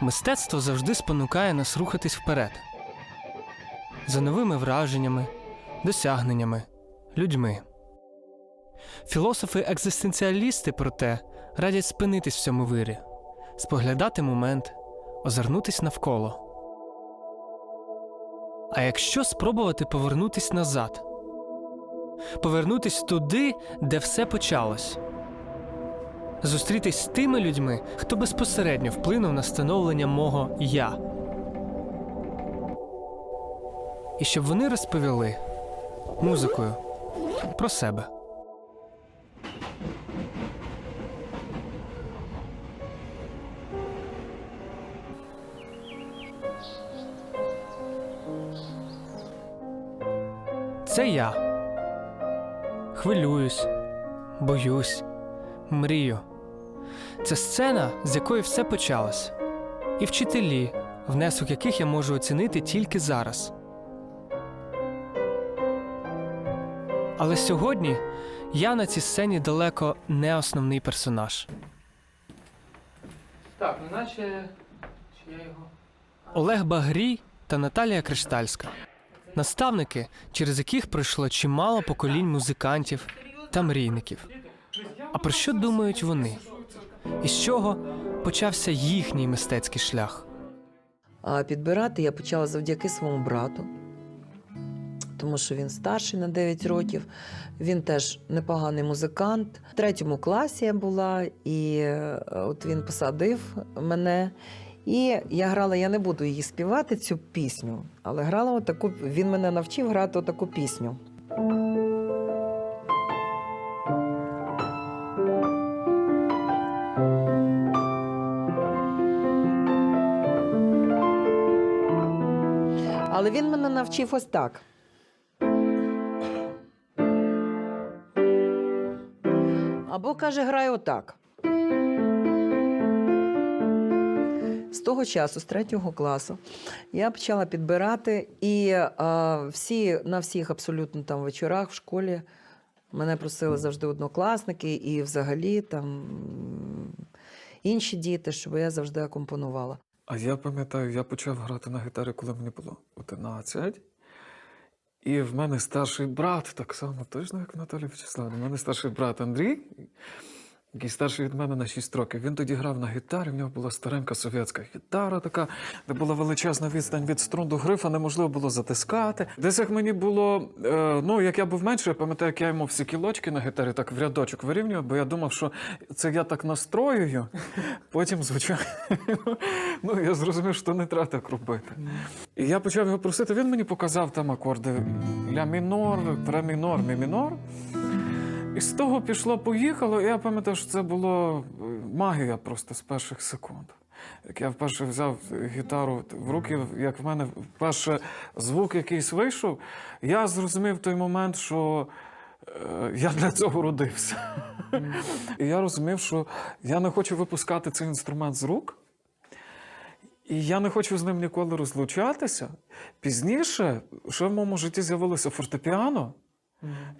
Мистецтво завжди спонукає нас рухатись вперед за новими враженнями, досягненнями, людьми. Філософи-екзистенціалісти, проте, радять спинитись в цьому вирі, споглядати момент, озирнутись навколо. А якщо спробувати повернутись назад, повернутись туди, де все почалось, зустрітись з тими людьми, хто безпосередньо вплинув на становлення мого я. І щоб вони розповіли музикою про себе. Це я. Хвилююсь, боюсь, мрію. Це сцена, з якої все почалось. І вчителі, внесок яких я можу оцінити тільки зараз. Але сьогодні я на цій сцені далеко не основний персонаж. Так, ну наче. Чи я його. Олег Багрій та Наталія Криштальська. Наставники, через яких пройшло чимало поколінь музикантів та мрійників. А про що думають вони? І з чого почався їхній мистецький шлях? А підбирати я почала завдяки своєму брату, тому що він старший на 9 років. Він теж непоганий музикант. В третьому класі я була, і е, от він посадив мене. І я грала, я не буду її співати, цю пісню, але грала отаку, він мене навчив грати отаку пісню. Але він мене навчив ось так. Або каже, грай отак. З того часу, з третього класу, я почала підбирати, і а, всі, на всіх абсолютно там вечорах в школі мене просили завжди однокласники, і взагалі там інші діти, щоб я завжди акомпонувала. А я пам'ятаю, я почав грати на гітарі, коли мені було 11. І в мене старший брат, так само точно, як Наталія Наталі Вячеславівна. У мене старший брат Андрій, який старший від мене на 6 років. Він тоді грав на гітарі, в нього була старенька совєтська гітара, така, де була величезна відстань від струн до грифа, неможливо було затискати. Десь як мені було, е, ну як я був менше, я пам'ятаю, як я йому всі кілочки на гітарі так в рядочок вирівнював, бо я думав, що це я так настроюю. Потім, звичайно, ну я зрозумів, що не треба так робити. І я почав його просити. Він мені показав там акорди ля мінор, ре мінор, мі мінор. І з того пішло, поїхало. І я пам'ятаю, що це було е, магія просто з перших секунд. Як я вперше взяв гітару в руки, як в мене вперше звук якийсь вийшов, я зрозумів в той момент, що е, я для цього родився. І я розумів, що я не хочу випускати цей інструмент з рук. І я не хочу з ним ніколи розлучатися. Пізніше, ще в моєму житті з'явилося фортепіано,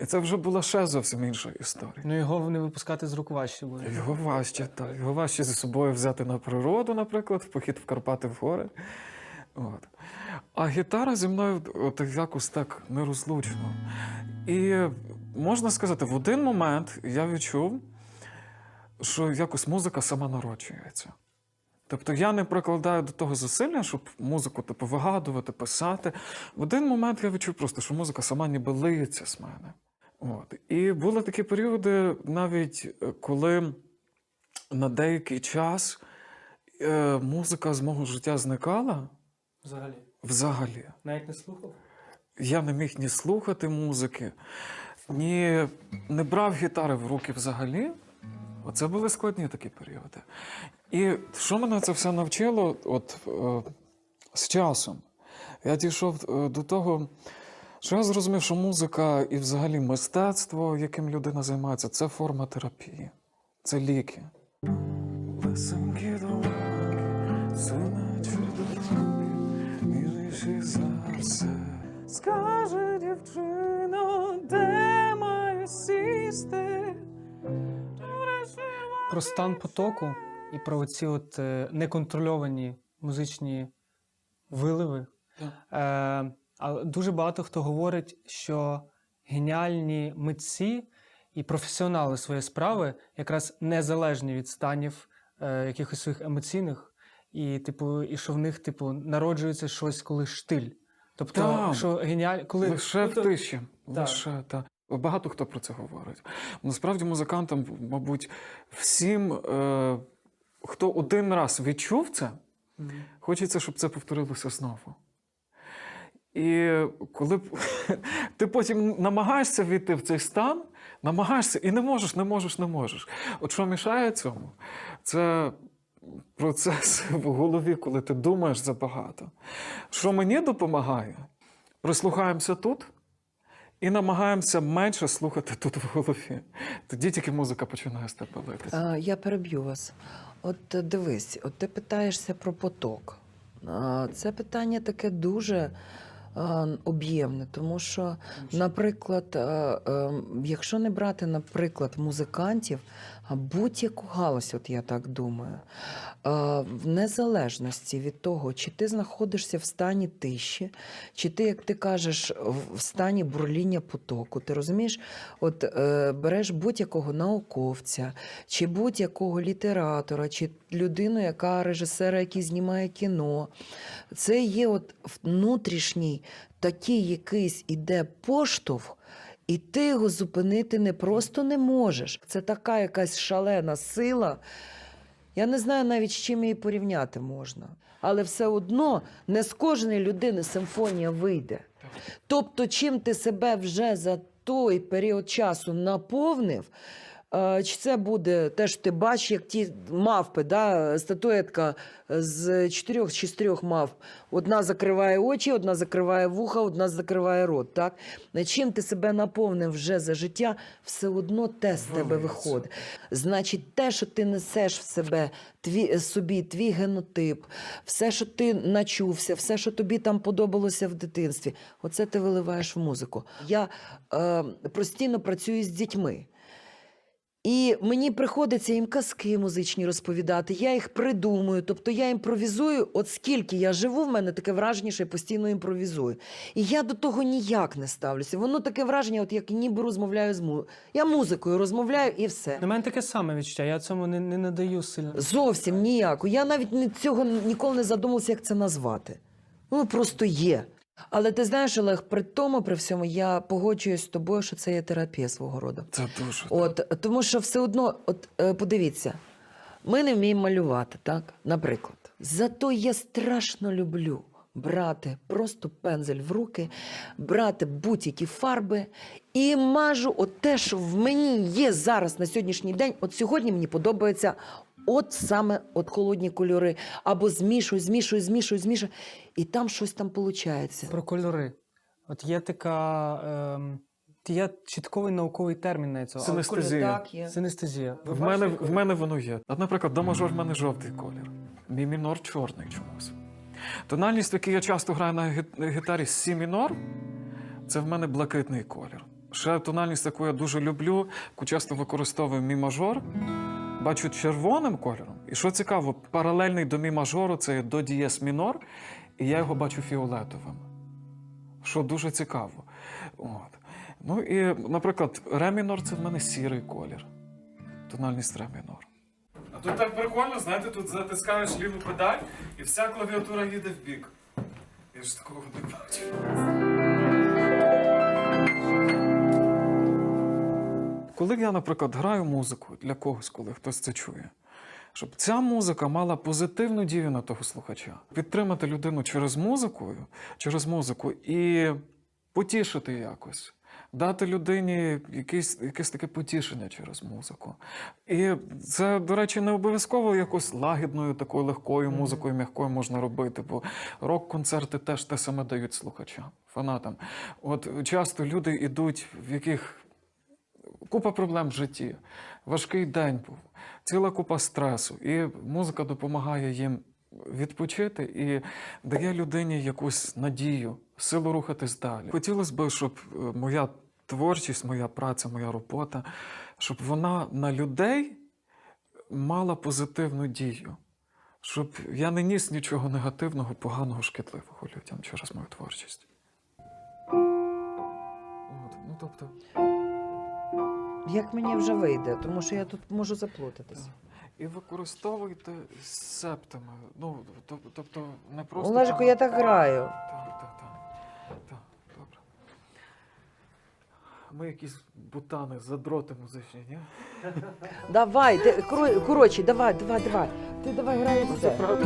і це вже була ще зовсім інша історія. Ну його не випускати з рук важче буде. Його важче, так. Його важче зі собою взяти на природу, наприклад, в похід в Карпати в гори. От. А гітара зі мною от якось так нерозлучно. І можна сказати, в один момент я відчув, що якось музика сама народжується. Тобто я не прикладаю до того зусилля, щоб музику типу, вигадувати, писати. В один момент я відчув просто, що музика сама ніби лиється з мене. От. І були такі періоди, навіть е, коли на деякий час е, музика з мого життя зникала Взагалі. взагалі. Навіть не слухав? Я не міг ні слухати музики, ні не брав гітари в руки взагалі. Оце були складні такі періоди. І що мене це все навчило? От е, з часом я дійшов е, до того, що я зрозумів, що музика і взагалі мистецтво, яким людина займається, це форма терапії, це ліки. Все. Скаже дівчино, де маю сісти? Про стан потоку і про ці от е, неконтрольовані музичні виливи. Так. Е, але дуже багато хто говорить, що геніальні митці і професіонали своєї справи якраз незалежні від станів е, якихось своїх емоційних, і, типу, і що в них, типу, народжується щось, коли штиль. Тобто, Так. що геніаль... коли Лише в тобто- тиші. Лише, так. Багато хто про це говорить. Насправді музикантам, мабуть, всім, е, хто один раз відчув це, хочеться, щоб це повторилося знову. І коли ти потім намагаєшся війти в цей стан, намагаєшся і не можеш, не можеш, не можеш. От що мішає цьому? Це процес в голові, коли ти думаєш забагато. Що мені допомагає? Прислухаємося тут і намагаємося менше слухати тут в голові. Тоді тільки музика починає з тебе литися. Я переб'ю вас. От е, дивись, от ти питаєшся про поток. А, це питання таке дуже а, об'ємне, тому що, наприклад, а, е, якщо не брати, наприклад, музикантів, будь-яку галузь, от я так думаю, в незалежності від того, чи ти знаходишся в стані тиші, чи ти, як ти кажеш, в- в стані бурління потоку, ти розумієш, от е, береш будь-якого науковця, чи будь-якого літератора, чи людину, яка режисера, який знімає кіно. Це є от внутрішній такий якийсь іде поштовх. І ти його зупинити не просто не можеш. Це така якась шалена сила. Я не знаю навіть з чим її порівняти можна. Але все одно не з кожної людини симфонія вийде. Тобто, чим ти себе вже за той період часу наповнив, чи це буде те, що ти бачиш, як ті мавпи, да, статуетка з чотирьох чи з трьох мавп. Одна закриває очі, одна закриває вуха, одна закриває рот. Так? Чим ти себе наповнив вже за життя, все одно те з тебе виходить. Значить, те, що ти несеш в себе твій, собі, твій генотип, все, що ти начувся, все, що тобі там подобалося в дитинстві, оце ти виливаєш в музику. Я е, постійно працюю з дітьми. І мені приходиться їм казки музичні розповідати, я їх придумую, тобто я імпровізую, от скільки я живу, в мене таке враження, що я постійно імпровізую. І я до того ніяк не ставлюся. Воно таке враження, от як ніби розмовляю з музикою. Я музикою розмовляю і все. На мене таке саме відчуття, я цьому не, не надаю сильно. Зовсім ніяко. Я навіть цього ніколи не задумався, як це назвати. Ну, просто є. Але ти знаєш, Олег, при тому, при всьому, я погоджуюсь з тобою, що це є терапія свого роду. Це дуже. От, тому що все одно, от е, подивіться, ми не вміємо малювати, так? Наприклад. Зато я страшно люблю брати просто пензель в руки, брати будь-які фарби і мажу от те, що в мені є зараз на сьогоднішній день. От сьогодні мені подобається. От саме от холодні кольори, або змішую, змішую, змішую, змішую, і там щось там виходить. Про кольори. От є така. Ем, є чітковий науковий термін на це. Синестезія. Синестезія. В мене, в мене воно є. От, наприклад, до мажор в мене жовтий колір, мій мінор чорний чомусь. Тональність, в якій я часто граю на гітарі сі мінор, це в мене блакитний колір. Ще тональність, яку я дуже люблю, яку часто використовую мій мажор, бачу червоним кольором. І що цікаво, паралельний до мій мажору це до дієс мінор, і я його бачу фіолетовим. Що дуже цікаво. От. Ну і, наприклад, ре мінор це в мене сірий колір. Тональність ре мінор. А тут так прикольно, знаєте, тут затискаєш ліву педаль і вся клавіатура їде в бік. Я ж такого не бачив. Коли я, наприклад, граю музику для когось, коли хтось це чує, щоб ця музика мала позитивну дію на того слухача, підтримати людину через музику, через музику і потішити якось. Дати людині якесь, якесь таке потішення через музику. І це, до речі, не обов'язково якось лагідною, такою легкою музикою, м'якою можна робити, бо рок-концерти теж те саме дають слухачам, фанатам. От часто люди йдуть, в яких купа проблем в житті, важкий день був, ціла купа стресу, і музика допомагає їм відпочити і дає людині якусь надію, силу рухатись далі. Хотілося б, щоб е, моя творчість, моя праця, моя робота, щоб вона на людей мала позитивну дію. щоб я не ніс нічого негативного, поганого, шкідливого людям через мою творчість. От, ну, тобто, Як мені вже вийде, тому що я тут можу заплутатися. і використовуйте септами. Ну, тобто, не просто. Олежику, я так граю. Так, так, так. Так, добре. Ми якісь бутани, задроти музичні, ні? Давай, ти, коротше, давай, давай, давай. Ти давай грай Ну, це правда.